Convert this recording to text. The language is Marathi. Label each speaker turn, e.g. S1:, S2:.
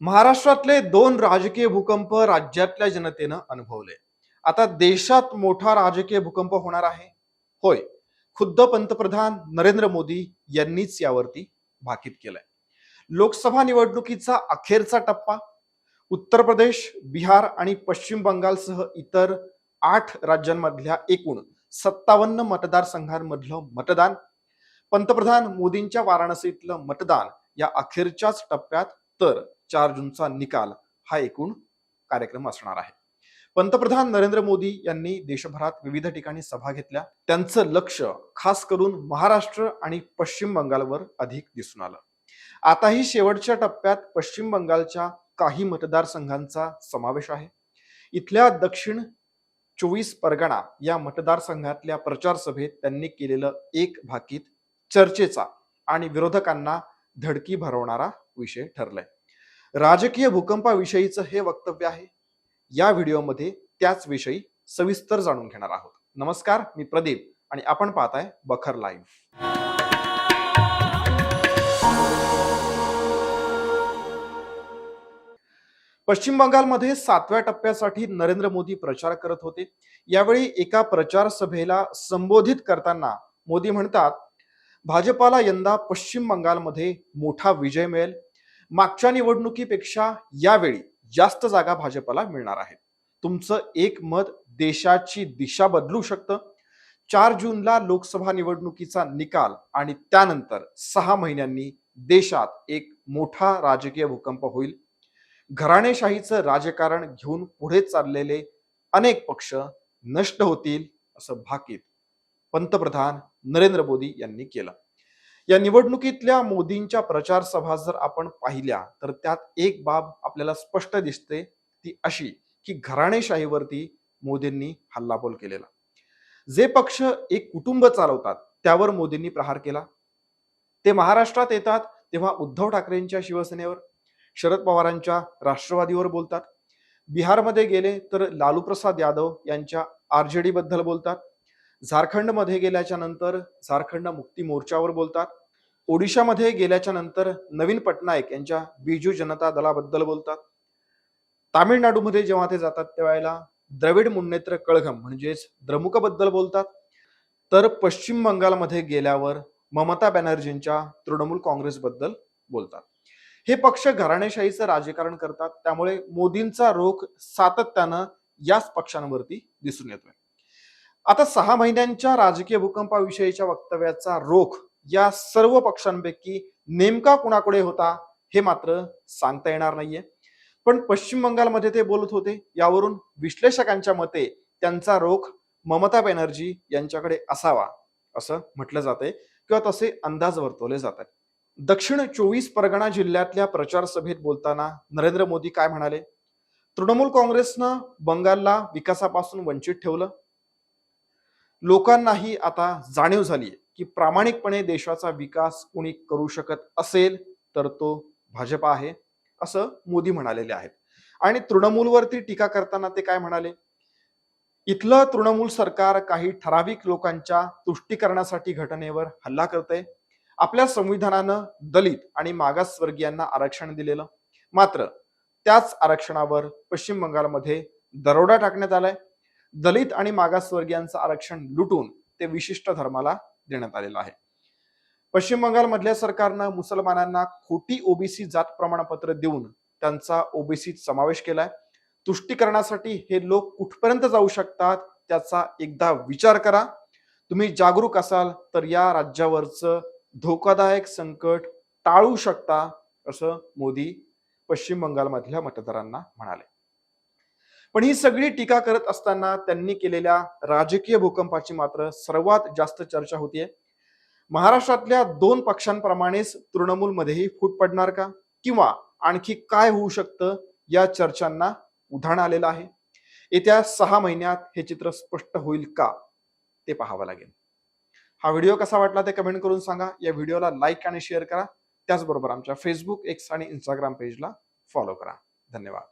S1: महाराष्ट्रातले दोन राजकीय भूकंप राज्यातल्या जनतेनं अनुभवले. आता देशात मोठा राजकीय भूकंप होणार आहे? होय. खुद्द पंतप्रधान नरेंद्र मोदी यांनीच यावरती भाकीत केलंय. लोकसभा निवडणुकीचा अखेरचा टप्पा उत्तर प्रदेश बिहार आणि पश्चिम बंगालसह इतर आठ राज्यांमधल्या एकूण सत्तावन्न मतदारसंघांमधलं मतदान पंतप्रधान मोदींच्या वाराणसीतलं मतदान या अखेरच्याच टप्प्यात तर चार जूनचा निकाल हा एकूण कार्यक्रम असणार आहे. पंतप्रधान नरेंद्र मोदी यांनी देशभरात विविध ठिकाणी सभा घेतल्या. त्यांचं लक्ष खास करून महाराष्ट्र आणि पश्चिम बंगालवर अधिक दिसून आलं. आताही शेवटच्या टप्प्यात पश्चिम बंगालच्या काही मतदारसंघांचा समावेश आहे. इथल्या दक्षिण चोवीस परगणा या मतदारसंघातल्या प्रचारसभेत त्यांनी केलेलं एक भाकीत चर्चेचा आणि विरोधकांना धडकी भरवणारा विषय ठरलाय. राजकीय भूकंपाविषयीचं हे वक्तव्य आहे. या व्हिडिओमध्ये त्याच विषयी सविस्तर जाणून घेणार आहोत. नमस्कार मी प्रदीप आणि आपण पाहताय बखर लाईव्ह. पश्चिम बंगालमध्ये सातव्या टप्प्यासाठी नरेंद्र मोदी प्रचार करत होते. यावेळी एका प्रचार सभेला संबोधित करताना मोदी म्हणतात भाजपाला यंदा पश्चिम बंगालमध्ये मोठा विजय मिळेल. मागच्या निवडणुकीपेक्षा यावेळी जास्त जागा भाजपला मिळणार आहेत तुमचं एक मत देशाची दिशा बदलू शकतं. चार जूनला लोकसभा निवडणुकीचा निकाल आणि त्यानंतर सहा महिन्यांनी देशात एक मोठा राजकीय भूकंप होईल. घराणेशाहीचं राजकारण घेऊन पुढे चाललेले अनेक पक्ष नष्ट होतील असं भाकीत पंतप्रधान नरेंद्र मोदी यांनी केलं. या निवडणुकीतल्या मोदींच्या प्रचार सभा जर आपण पाहिल्या तर त्यात एक बाब आपल्याला स्पष्ट दिसते ती अशी की घराणेशाहीवरती मोदींनी हल्लाबोल केलेला. जे पक्ष एक कुटुंब चालवतात त्यावर मोदींनी प्रहार केला. ते महाराष्ट्रात येतात तेव्हा उद्धव ठाकरेंच्या शिवसेनेवर शरद पवारांच्या राष्ट्रवादीवर बोलतात. बिहारमध्ये गेले तर लालू प्रसाद यादव यांच्या आर जे बद्दल बोलतात. झारखंडमध्ये गेल्याच्यानंतर झारखंड मुक्ती मोर्चावर बोलतात. ओडिशामध्ये गेल्याच्यानंतर नवीन पटनायक यांच्या बिजू जनता दलाबद्दल बोलतात. तामिळनाडूमध्ये जेव्हा ते जातात त्यावेळेला द्रविड मुन्नेत्र कळघम म्हणजेच द्रमुकबद्दल बोलतात. तर पश्चिम बंगालमध्ये गेल्यावर ममता बॅनर्जींच्या तृणमूल काँग्रेसबद्दल बोलतात. हे पक्ष घराणेशाहीचं राजकारण करतात त्यामुळे मोदींचा रोख सातत्यानं याच पक्षांवरती दिसून येतोय. आता सहा महिन्यांच्या राजकीय भूकंपाविषयीच्या वक्तव्याचा रोख या सर्व पक्षांपैकी नेमका कुणाकडे होता हे मात्र सांगता येणार नाहीये. पण पश्चिम बंगालमध्ये ते बोलत होते. यावरून विश्लेषकांच्या मते त्यांचा रोख ममता बॅनर्जी यांच्याकडे असावा असं म्हटलं जाते किंवा तसे अंदाज वर्तवले जातात. दक्षिण चोवीस परगणा जिल्ह्यातल्या प्रचार सभेत बोलताना नरेंद्र मोदी काय म्हणाले? तृणमूल काँग्रेसनं बंगालला विकासापासून वंचित ठेवलं. लोकांनाही आता जाणीव झालीय. की प्रामाणिकपणे देशाचा विकास कोणी करू शकत असेल तर तो भाजप आहे असं मोदी म्हणालेले आहेत. आणि तृणमूलवरती टीका करताना ते काय म्हणाले? इथलं तृणमूल सरकार काही ठराविक लोकांच्या तुष्टीकरणासाठी घटनेवर हल्ला करते आपल्या संविधानानं दलित आणि मागासवर्गीयांना आरक्षण दिलेलं. मात्र त्याच आरक्षणावर पश्चिम बंगालमध्ये दरोडा टाकण्यात आलाय. दलित आणि मागासवर्गीयांचं आरक्षण लुटून ते विशिष्ट धर्माला देण्यात आलेलं आहे. पश्चिम बंगालमधल्या सरकारनं मुसलमानांना खोटी ओबीसी जात प्रमाणपत्र देऊन त्यांचा ओबीसीत समावेश केलाय. तुष्टीकरणासाठी हे लोक कुठपर्यंत जाऊ शकतात त्याचा एकदा विचार करा. तुम्ही जागरूक असाल तर या राज्यावरचं धोकादायक संकट टाळू शकता असं मोदी पश्चिम बंगालमधल्या मतदारांना म्हणाले. पण ही सगळी टीका करत असताना त्यांनी केलेल्या राजकीय भूकंपाची मात्र सर्वात जास्त चर्चा होतीये. महाराष्ट्रातल्या दोन पक्षांप्रमाणेच तृणमूलमध्येही फूट पडणार का? किंवा आणखी काय होऊ शकतं या चर्चांना उधाण आलेलं आहे? येत्या सहा महिन्यात हे चित्र स्पष्ट होईल का? ते पाहावं लागेल. हा व्हिडिओ कसा वाटला ते कमेंट करून सांगा. या व्हिडिओला लाईक आणि शेअर करा. त्याचबरोबर आमच्या फेसबुक एक्स आणि इंस्टाग्राम पेजला फॉलो करा. धन्यवाद.